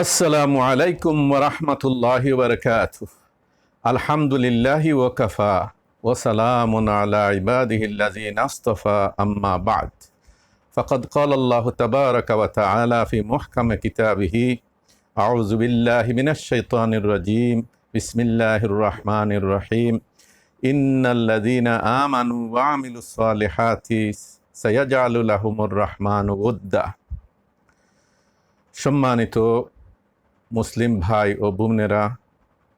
আসসালামু আলাইকুম ওরহমতুল্লাহ বরকাত আলহামদুলিল্লাহ ওকফা ওসালামুন আলা ইবাদিহিল্লাযিন আস্তফা আম্মা বাদ فقد قال الله تبارك وتعالى في محكم كتابه أعوذ بالله من الشيطان الرجيم بسم الله الرحمن الرحيم إن الذين آمنوا وعملوا الصالحات سيجعل لهم الرحمن ودا সম্মানিত মুসলিম ভাই ও বোনেরা,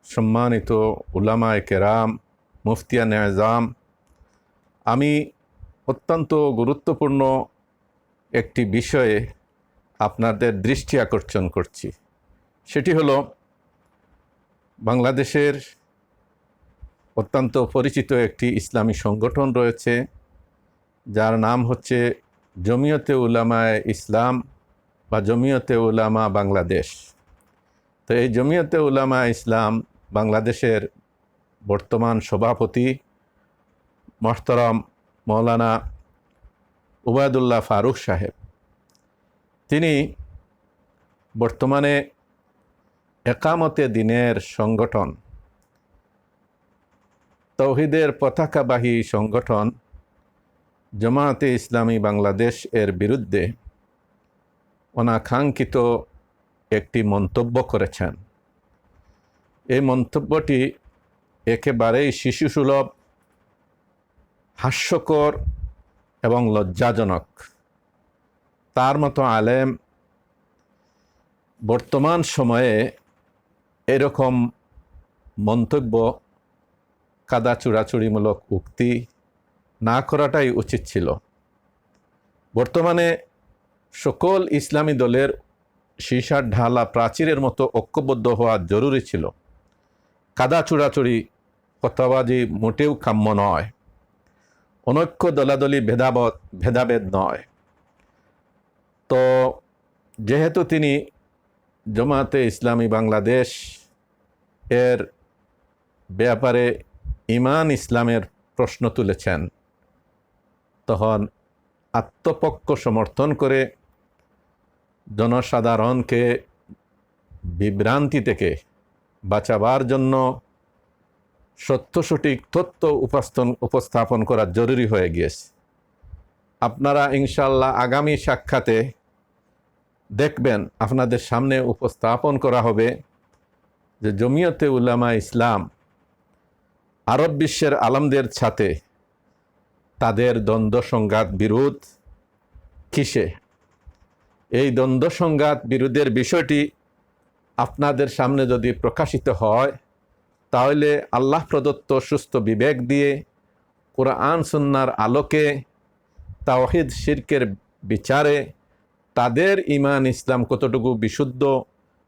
সম্মানিত উলামায় কেরাম মুফতিয়া আজাম আমি অত্যন্ত গুরুত্বপূর্ণ একটি বিষয়ে আপনাদের দৃষ্টি আকর্ষণ করছি। সেটি হলো, বাংলাদেশের অত্যন্ত পরিচিত একটি ইসলামী সংগঠন রয়েছে, যার নাম হচ্ছে জমিয়তে উলামায় ইসলাম বা জমিয়তে উলামা বাংলাদেশ। তো এই জমিয়তে উলামা ইসলাম বাংলাদেশের বর্তমান সভাপতি মহতরম মৌলানা উবায়দুল্লাহ ফারুক সাহেব। তিনি বর্তমানে একামতে দিনের সংগঠন, তৌহিদের পতাকাবাহী সংগঠন জামায়াতে ইসলামী বাংলাদেশ এর বিরুদ্ধে অনাকাঙ্ক্ষিত একটি মন্তব্য করেছেন। এই মন্তব্যটি একেবারেই শিশুসুলভ, হাস্যকর এবং লজ্জাজনক। তার মতো আলেম বর্তমান সময়ে এরকম মন্তব্য কাদা চূড়াচুড়িমূলক উক্তি না করাটাই উচিত ছিল। বর্তমানে সকল ইসলামী দলের সীসার ঢালা প্রাচীরের মতো ঐক্যবদ্ধ হওয়া জরুরি ছিল। কাদা চূড়াচুড়ি কথাবাজি মোটেও কাম্য নয়। অনৈক্য দলাদলি ভেদাবত ভেদাভেদ নয়। তো যেহেতু তিনি জমাতে ইসলামী বাংলাদেশ এর ব্যাপারে ইমান ইসলামের প্রশ্ন তুলেছেন, তখন আত্মপক্ষ সমর্থন করে জনসাধারণকে বিভ্রান্তি থেকে বাঁচাবার জন্য সত্য সঠিক তথ্য উপাস্তন উপস্থাপন করা জরুরি হয়ে গিয়েছে। আপনারা ইনশাল্লাহ আগামী সাক্ষাতে দেখবেন আপনাদের সামনে উপস্থাপন করা হবে যে জমিয়তে উলামা ইসলাম আরব বিশ্বের আলমদের সাথে তাদের দ্বন্দ্ব সংঘাত বিরোধ কিসে? এই দ্বন্দ্ব সংঘাত বিরোধের বিষয়টি আপনাদের সামনে যদি প্রকাশিত হয়, তাহলে আল্লাহ প্রদত্ত সুস্থ বিবেক দিয়ে কোরআন সুন্নার আলোকে, তাওহিদ শিরকের বিচারে তাদের ইমান ইসলাম কতটুকু বিশুদ্ধ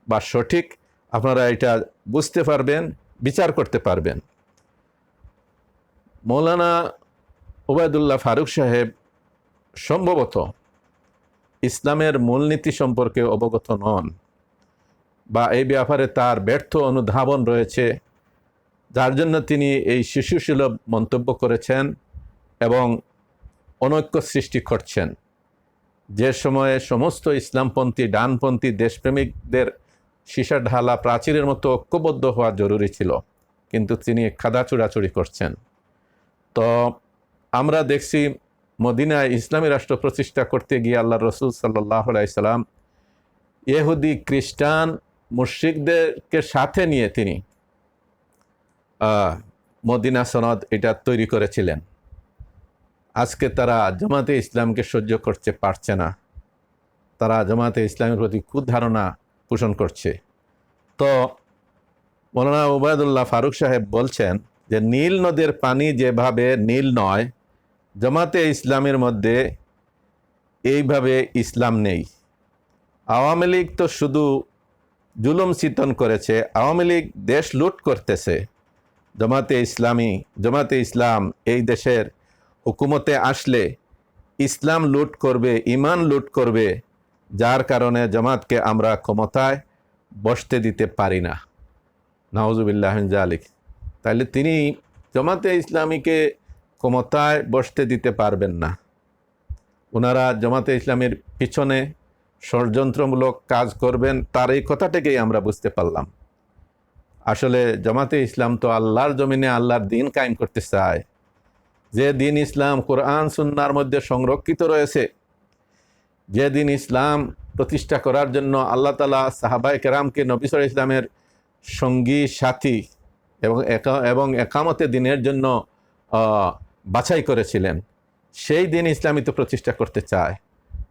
বা সঠিক, আপনারা এটা বুঝতে পারবেন, বিচার করতে পারবেন। মৌলানা ওবায়দুল্লাহ ফারুক সাহেব সম্ভবত ইসলামের মূলনীতি সম্পর্কে অবগত নন বা এই ব্যাপারে তার ব্যর্থ অনুধাবন রয়েছে, যার জন্য তিনি এই শিশুসুলভ মন্তব্য করেছেন এবং অনৈক্য সৃষ্টি করছেন। যে সময়ে সমস্ত ইসলামপন্থী, ডানপন্থী দেশপ্রেমিকদের সীসা ঢালা প্রাচীরের মতো ঐক্যবদ্ধ হওয়া জরুরি ছিল, কিন্তু তিনি খাদা চূড়াচুড়ি করছেন। তো আমরা দেখছি মদিনায় ইসলামী রাষ্ট্র প্রতিষ্ঠা করতে গিয়ে আল্লাহ রসুল সাল্লাহ আলাইসাল্লাম ইহুদি খ্রিস্টান মুশ্রিকদেরকে সাথে নিয়ে তিনি মদিনা সনদ এটা তৈরি করেছিলেন। আজকে তারা জামাতে ইসলামকে সহ্য করতে পারছে না। তারা জামাতে ইসলামের প্রতি কুধারণা পোষণ করছে। তো মৌলানা উবায়দুল্লাহ ফারুক সাহেব বলছেন যে নীল নদের পানি যেভাবে নীল নয় জামাতে ইসলামের মধ্যে এইভাবে ইসলাম নেই। আওয়ামী লীগ তো শুধু জুলুম চিতন করেছে, আওয়ামী লীগ দেশ লুট করতেছে। জামাতে ইসলামী, জামাতে ইসলাম এই দেশের হুকুমতে আসলে ইসলাম লুট করবে ইমান লুট করবে, যার কারণে জামাতকে আমরা ক্ষমতায় বসতে দিতে পারি না। নওয়াজুবিল্লাহ জালিক তাহলে তিনি জামাতে ইসলামীকে ক্ষমতায় বসতে দিতে পারবেন না। ওনারা জামাতে ইসলামের পিছনে ষড়যন্ত্রমূলক কাজ করবেন, তার এই কথাটাকেই আমরা বুঝতে পারলাম। আসলে জামাতে ইসলাম তো আল্লাহর জমিনে আল্লাহর দিন কায়েম করতে চায়। যে দিন ইসলাম কোরআন, সুন্নার মধ্যে সংরক্ষিত রয়েছে, যে দিন ইসলাম প্রতিষ্ঠা করার জন্য আল্লাহ তালা সাহাবাই কেরামকে নবিসর ইসলামের সঙ্গী, সাথী এবং একা- এবং একামতে দিনের জন্য বাছাই করেছিলেন, সেই দিন ইসলামী তো প্রতিষ্ঠা করতে চায়।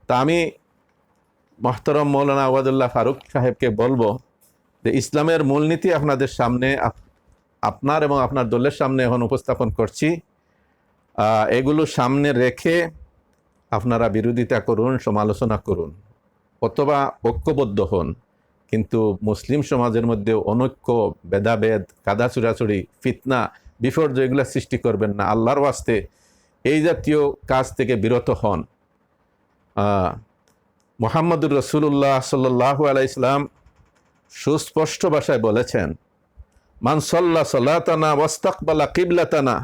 তা আমি মহতরম মৌলানা আওয়াদুল্লাহ ফারুক সাহেবকে বলব যে ইসলামের মূলনীতি আপনাদের সামনে আপনার এবং আপনার দলের সামনে এখন উপস্থাপন করছি। এগুলো সামনে রেখে আপনারা বিরোধিতা করুন, সমালোচনা করুন, অথবা ঐক্যবদ্ধ হন। কিন্তু মুসলিম সমাজের মধ্যে অনৈক্য, ভেদাভেদ কাদা চুরাচুরি ফিতনা বিপর্যয় এগুলো সৃষ্টি করবেন না, আল্লাহর ওয়াস্তে এই জাতীয় কাজ থেকে বিরত হন। মোহাম্মদুর রসুল্লাহ সাল্লাহু আলাইসলাম সুস্পষ্ট ভাষায় বলেছেন মানসল্লা সলাতানা ওয়াস্তাকবালা কিবলাতানা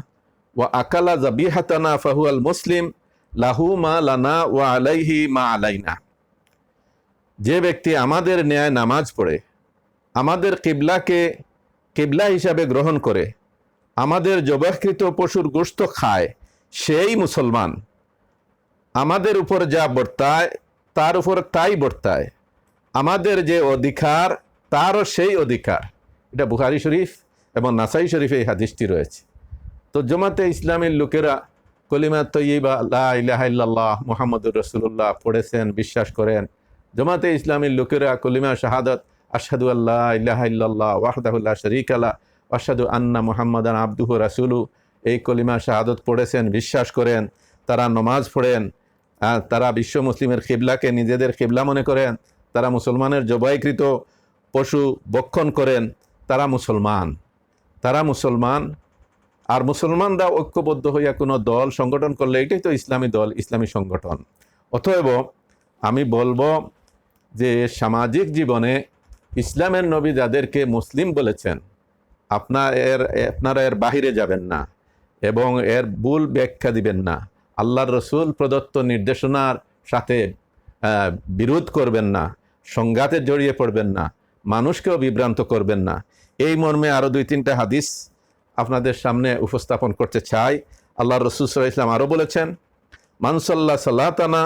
ও আকালা জাবিহাতানা ফাহুয়াল মুসলিম লাহু মা লানা ওয়া আলাইহি মা আলাইনা। যে ব্যক্তি আমাদের ন্যায় নামাজ পড়ে, আমাদের কিবলাকে কিবলা হিসাবে গ্রহণ করে আমাদের জবাহকৃত পশুর গোস্ত খায়, সেই মুসলমান। আমাদের উপর যা বর্তায়, তার উপর তাই বর্তায়। আমাদের যে অধিকার, তারও সেই অধিকার। এটা বুখারি শরীফ এবং নাসাই শরীফে এই হাদিসটি রয়েছে। তো জমাতে ইসলামের লোকেরা কলিমা তৈবা আল্লাহ মোহাম্মদুর রসুল্লাহ পড়েছেন, বিশ্বাস করেন। জমাতে ইসলামের লোকেরা কলিমা শাহাদত, আশহাদু আল্লাহ ইলাহা ইল্লাল্লাহ ওয়াহদাহুল্লাহ শরিক আল্লাহ আশহাদু আন্না মুহাম্মাদান আব্দুহু রাসুলু এই কলিমা শাহাদত পড়েছেন, বিশ্বাস করেন, তারা নমাজ পড়েন তারা বিশ্ব মুসলিমের কিবলাকে নিজেদের কিবলা মনে করেন, তারা মুসলমানের জবাইকৃত পশু বক্ষণ করেন, তারা মুসলমান। তারা মুসলমান, আর মুসলমানরা ঐক্যবদ্ধ হইয়া কোনো দল সংগঠন করলে এটাই তো ইসলামী দল, ইসলামী সংগঠন। অতএব আমি বলব যে সামাজিক জীবনে ইসলামের নবী যাদেরকে মুসলিম বলেছেন আপনার এর, আপনারা এর বাহিরে যাবেন না এবং এর ভুল ব্যাখ্যা দিবেন না। আল্লাহর রসুল প্রদত্ত নির্দেশনার সাথে বিরোধ করবেন না, সংঘাতে জড়িয়ে পড়বেন না, মানুষকেও বিভ্রান্ত করবেন না। এই মর্মে আরও দুই তিনটা হাদিস আপনাদের সামনে উপস্থাপন করতে চাই। আল্লাহ রসুল সাল্লাহ ইসলাম আরও বলেছেন মানসাল্লাহ সাল্লাতানা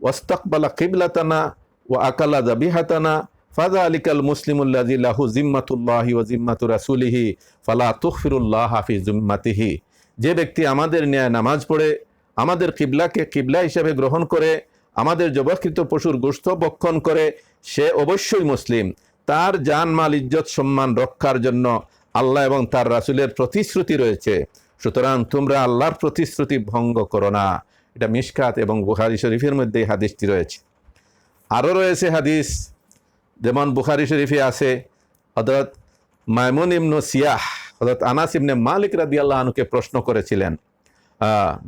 ওয়াস্তাকবালা কিবলাতানা ও আকালা জাবিহাতানা ফাজা আলিকাল মুসলিমুল্লাজি লাহু জিম্মাতুল্লাহি ও জিম্মাতু রাসুলিহি, ফালা তুফিরুল্লাহ হাফি জিম্মাতিহি যে ব্যক্তি আমাদের ন্যায় নামাজ পড়ে, আমাদের কিবলাকে কিবলা হিসেবে গ্রহণ করে, আমাদের জবকৃত পশুর গোস্ত বক্ষণ করে, সে অবশ্যই মুসলিম। তার জান মাল ইজ্জত, সম্মান রক্ষার জন্য আল্লাহ এবং তার রাসুলের প্রতিশ্রুতি রয়েছে। সুতরাং তোমরা আল্লাহর প্রতিশ্রুতি ভঙ্গ করো না। এটা মিশকাত এবং বুখারি শরীফের মধ্যে হাদিসটি রয়েছে। আরও রয়েছে হাদিস যেমন বুখারি শরীফে আছে হজরত মাইমুন ইবনু সিয়াহ হজরত আনাস ইবনে মালিক রাদি আল্লাহ আনুকে প্রশ্ন করেছিলেন।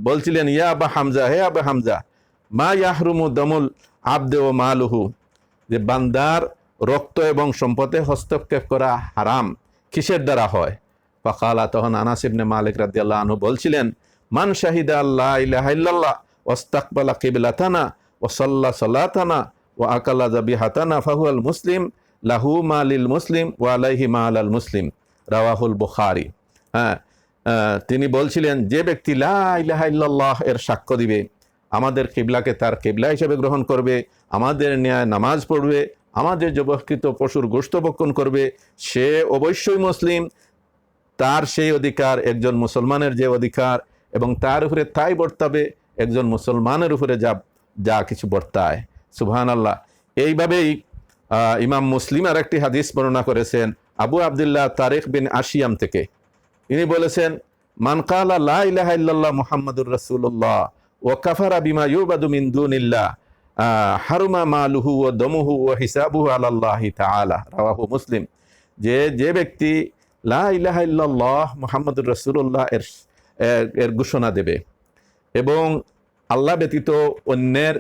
বলছিলেন, ইয়া আবা হামজা, হে আবা হামজা, মা ইয়াহরুমু দমুল আবদে ও মালুহু, যে বান্দার রক্ত এবং সম্পদে হস্তক্ষেপ করা হারাম, কিসের দ্বারা হয়? ফকালা, তখন আনাস ইবনে মালিক রাদি আল্লাহ আনহু বলছিলেন, মান শাহিদা আল্লাহ ইলাহা ইল্লাল্লাহ, ওয়াস্তাকবালা কিবলাতানা ও সাল্লা সাল্লাতানা ও আকাল্লা জাবি হাতানা ফাহুয়াল মুসলিম, লাহু মালিল মুসলিম ও আলাইহি মা আলাল মুসলিম। রাওয়াহুল বুখারি। হ্যাঁ তিনি বলছিলেন, যে ব্যক্তি লা ইলাহা ইল্লাল্লাহ এর সাক্ষ্য দিবে, আমাদের কিবলাকে তার কিবলা হিসেবে গ্রহণ করবে, আমাদের ন্যায় নামাজ পড়বে, আমাদের জবকৃত পশুর গোষ্ঠ বক্ষণ করবে, সে অবশ্যই মুসলিম, তার সেই অধিকার একজন মুসলমানের যে অধিকার এবং তার উপরে তাই বর্তাবে, একজন মুসলমানের উপরে যা যা কিছু বর্তায়। সুবহান আল্লাহ এইভাবেই ইমাম মুসলিম আর একটি হাদিস বর্ণনা করেছেন আবু আবদুল্লাহ তারেক বিন আশিয়াম থেকে। তিনি বলেছেন, মান কালা লা ইলাহা ইল্লাল্লাহ মুহাম্মাদুর রাসূলুল্লাহ ওয়া কাফারা বিমা ইউবাদু মিন দুনিল্লাহ হারুমা মালুহু ও দমুহু ও হিসাবুহু আলাল্লাহি তাআলা। রাওয়াহু মুসলিম। যে যে ব্যক্তি লা ইলাহা ইল্লাল্লাহ মুহাম্মাদুর এর- এর ঘোষণা দেবে এবং আল্লাহ ব্যতীত অন্যের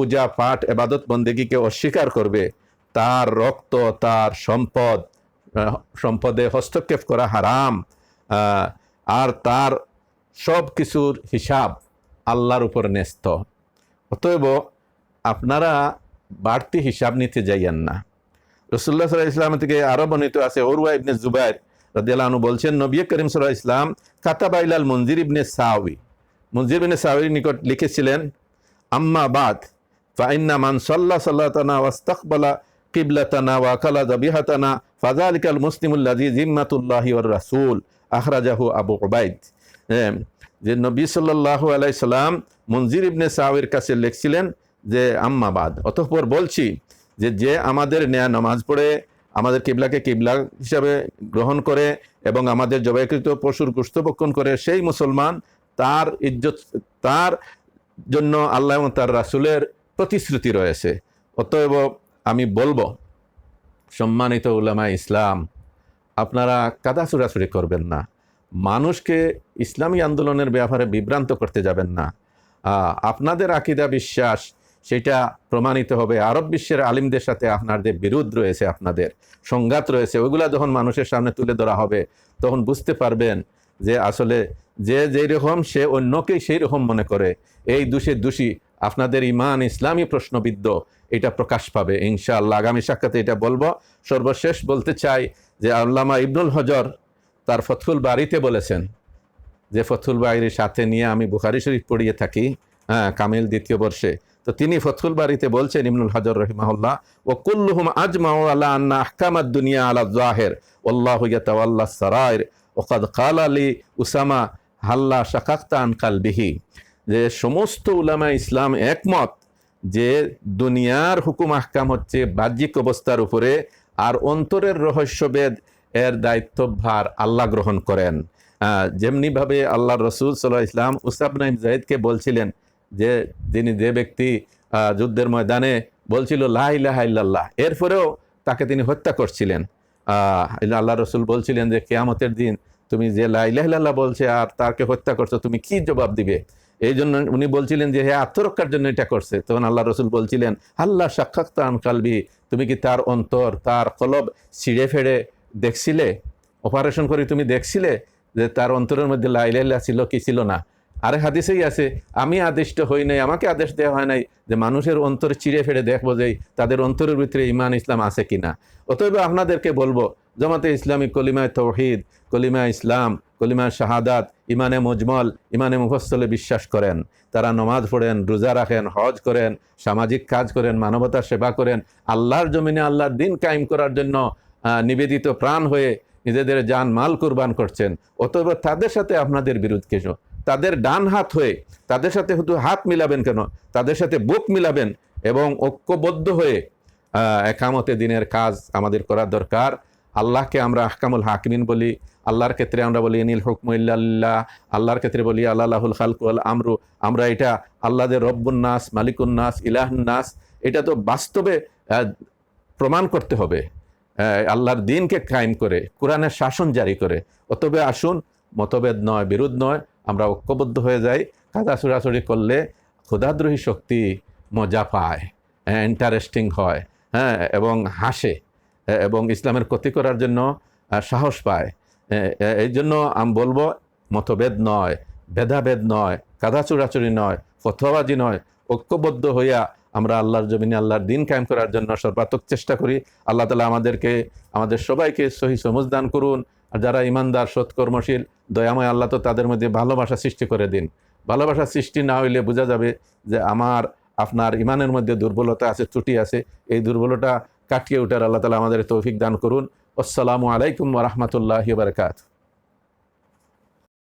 পূজা পাঠ, এবাদত বন্দেগীকে অস্বীকার করবে। তার রক্ত, তার সম্পদ সম্পদে হস্তক্ষেপ করা হারাম। আর তার সব কিছুর হিসাব আল্লাহর উপর ন্যস্ত। অতএব আপনারা বাড়তি হিসাব নিতে যাইয়েন না। রসুল্লাহ সাল্লাহ ইসলাম থেকে আরও বর্ণিত আছে ওরুয়া ইবনে জুবাইর রাদিয়াল্লাহু বলছেন, নবী করিম সাল্লাহ ইসলাম কাতাবাইলাল মঞ্জির ইবনে সাউই মঞ্জির ইবনে সাউইর নিকট লিখেছিলেন, আম্মা বাদ ফাইন্না মান সাল্লাহ সাল্লাতানা ওয়াস্তাকবালা কিবলাতানা ওয়া কালা যাবিহাতানা ফাযালিকাল মুসলিমুল্লাযী জিম্মাতুল্লাহি ওয়ার রাসূল আখরাজাহু আবু হ্যাঁ, যে নবী সাল্লাল্লাহু আলাইহি সাল্লাম মঞ্জির ইবনে সাউইর কাছে লিখছিলেন যে আম্মাবাদ অতঃপর বলছি যে যে আমাদের নেয়া নামাজ পড়ে আমাদের কিবলাকে কিবলা হিসাবে গ্রহণ করে এবং আমাদের জবাইকৃত পশুর গুস্তভক্ষণ করে সেই মুসলমান তার ইজ্জত তার জন্য আল্লাহ এবং তার রাসুলের প্রতিশ্রুতি রয়েছে। অতএব আমি বলব, সম্মানিত উলামা ইসলাম, আপনারা কাদা চুরাচুরি করবেন না। মানুষকে ইসলামী আন্দোলনের ব্যাপারে বিভ্রান্ত করতে যাবেন না। আপনাদের আকিদা বিশ্বাস, সেটা প্রমাণিত হবে। আরব বিশ্বের আলিমদের সাথে আপনাদের বিরোধ রয়েছে আপনাদের, সংঘাত রয়েছে, ওইগুলা যখন মানুষের সামনে তুলে ধরা হবে, তখন বুঝতে পারবেন যে আসলে যে যেই রকম সে অন্যকেই সেই রকম মনে করে। এই দোষে দোষী আপনাদের ইমান ইসলামী প্রশ্নবিদ্ধ, এটা প্রকাশ পাবে। ইনশাআল্লাহ আগামী সাক্ষাতে এটা বলব। সর্বশেষ বলতে চাই যে আল্লামা ইবনুল হজর তার ফথুল বাড়িতে বলেছেন যে ফথুল বাড়ির সাথে নিয়ে আমি বুখারি শরীফ পড়িয়ে থাকি হ্যাঁ কামিল দ্বিতীয় বর্ষে। তো তিনি ফথুল বাড়িতে বলছেন ইমনুল হজর রহিমাহুল্লাহ ও কুল্লুহুম আজমাউ আলা আন্না আহকামাদ দুনিয়া আলা জাহের আল্লাহু ইয়াতাওয়াল্লা সারাইর ওকাদ কাল আলী উসামা, হাল্লা শাকাক্তা আন কালবিহি। যে সমস্ত উলামা ইসলাম একমত যে দুনিয়ার হুকুম আহকাম হচ্ছে বাহ্যিক অবস্থার উপরে আর অন্তরের রহস্যবেদ এর দায়িত্বভার আল্লাহ গ্রহণ করেন। যেমনিভাবে আল্লাহ রসুল সাল্লাহ ইসলাম উসাব নাইম জাহিদকে বলছিলেন যে যিনি যে ব্যক্তি যুদ্ধের ময়দানে বলছিল লাহ ইল্লাল্লাহ। এরপরেও তাকে তিনি হত্যা করছিলেন। আল্লাহ রসুল বলছিলেন যে, কেয়ামতের দিন তুমি যে লাইলাহ বলছে আর তাকে হত্যা করছ, তুমি কি জবাব দিবে? এই জন্য উনি বলছিলেন যে হ্যাঁ আত্মরক্ষার জন্য এটা করছে। তখন আল্লাহ রসুল বলছিলেন, আল্লাহ সাক্ষাৎ কালবি, তুমি কি তার অন্তর, তার কলব ছিঁড়ে ফেড়ে দেখছিলে? অপারেশন করে তুমি দেখছিলে যে তার অন্তরের মধ্যে লাইলাইলা ছিল কি ছিল না? আরে হাদিসেই আছে, আমি আদিষ্ট হই নাই, আমাকে আদেশ দেওয়া হয় নাই যে মানুষের অন্তর চিড়ে ফেড়ে দেখব যে তাদের অন্তরের ভিতরে ইমান ইসলাম আছে কিনা। অতএব আপনাদেরকে বলব, জামাতে ইসলামী কলিমায় তৌহিদ কলিমা ইসলাম কলিমা শাহাদাত ইমানে মজমল, ইমানে মুফসলে বিশ্বাস করেন। তারা নমাজ পড়েন, রোজা রাখেন, হজ করেন, সামাজিক কাজ করেন, মানবতার সেবা করেন, আল্লাহর জমিনে আল্লাহর দিন কায়েম করার জন্য নিবেদিত প্রাণ হয়ে নিজেদের যান মাল কুরবান করছেন। অতএব তাদের সাথে আপনাদের বিরোধ কেন? তাদের ডান হাত হয়ে, তাদের সাথে শুধু হাত মিলাবেন কেন? তাদের সাথে বুক মিলাবেন এবং ঐক্যবদ্ধ হয়ে একামতে দিনের কাজ আমাদের করা দরকার। আল্লাহকে আমরা আহকামুল হাকিমিন বলি, আল্লাহর ক্ষেত্রে আমরা বলি নীল হুকমুল্লাহ আল্লাহর ক্ষেত্রে বলি, আল্লাহুল খালকুল আমরু। আমরা এটা আল্লাহদের রব্বুন্নাস মালিকুন্নাস ইলাহুন্নাস এটা তো বাস্তবে প্রমাণ করতে হবে। আল্লাহর দিনকে কায়েম করে, কোরআনের শাসন জারি করে। অতবে আসুন, মতভেদ নয়, বিরোধ নয়, আমরা ঐক্যবদ্ধ হয়ে যাই, কাদা ছুড়াছুড়ি করলে ক্ষুধাদ্রোহী শক্তি মজা পায় ইন্টারেস্টিং হয় হ্যাঁ এবং হাসে। এবং ইসলামের ক্ষতি করার জন্য সাহস পায়। এই জন্য আমি বলব, মতভেদ নয়, ভেদাভেদ নয় কাদা চুরাচুরি নয়, ফতোয়াবাজি নয়, ঐক্যবদ্ধ হইয়া আমরা আল্লাহর জমিনে আল্লাহর দিন কায়েম করার জন্য সর্বাত্মক চেষ্টা করি। আল্লাহ তালা আমাদেরকে, আমাদের সবাইকে সহি সমজ দান করুন। আর যারা ইমানদার, সৎকর্মশীল, দয়াময় আল্লাহ তো তাদের মধ্যে ভালোবাসা সৃষ্টি করে দিন। ভালোবাসা সৃষ্টি না হইলে বোঝা যাবে যে আমার, আপনার ইমানের মধ্যে দুর্বলতা আছে, ত্রুটি আছে। এই দুর্বলতা কাটিয়ে ওঠার আল্লাহ তালা আমাদের তৌফিক দান করুন। আসসালামু আলাইকুম রহমতুল্লাহ বারকাত